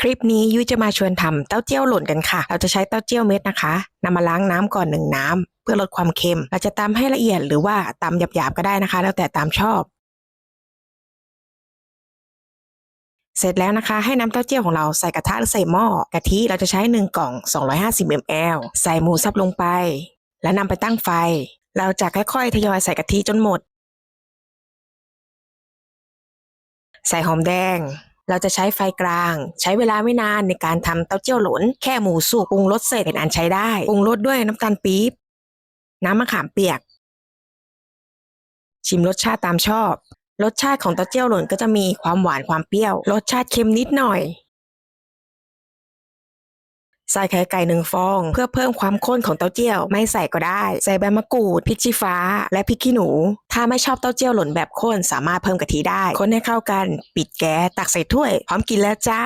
คลิปนี้ยุ้ยจะมาชวนทำเต้าเจี้ยวหล่นกันค่ะ เราจะใช้เต้าเจี้ยวเม็ดนะคะนำมาล้างน้ำก่อนหนึ่งน้ำเพื่อลดความเค็ม เราจะตำให้ละเอียดหรือว่าตำหยาบๆก็ได้นะคะ แล้วแต่ตามชอบ เสร็จแล้วนะคะ ให้น้ำเต้าเจี้ยวของเราใส่กระทะหรือใส่หม้อกะทิเราจะใช้ 1 กล่อง 250 ml ใส่หมูสับลงไป แล้วนำไปตั้งไฟ เราจะค่อยๆ ทยอยใส่กะทิจนหมด ใส่หอมแดง เราจะใช้ไฟกลาง ใช้เวลาไม่นานในการทำเต้าเจี้ยวหลน แค่หมูสุกปรุงรสเสร็จเป็นอันใช้ได้ปรุงรสด้วยน้ำตาลปี๊บน้ำมะขามเปียก ชิมรสชาติตามชอบ รสชาติของเต้าเจี้ยวหล่นก็จะมีความหวานความเปรี้ยว รสชาติเค็มนิดหน่อย ใส่ไข่ไก่หนึ่งฟอง เพื่อเพิ่มความข้นของเต้าเจี้ยว ไม่ใส่ก็ได้ ใส่ใบมะกรูดพริกชี้ฟ้า และพริกขี้หนู ถ้าไม่ชอบเต้าเจี้ยวหล่นแบบข้นสามารถเพิ่มกะทิได้ คนให้เข้ากัน ปิดแก๊สตักใส่ถ้วย พร้อมกินแล้วจ้า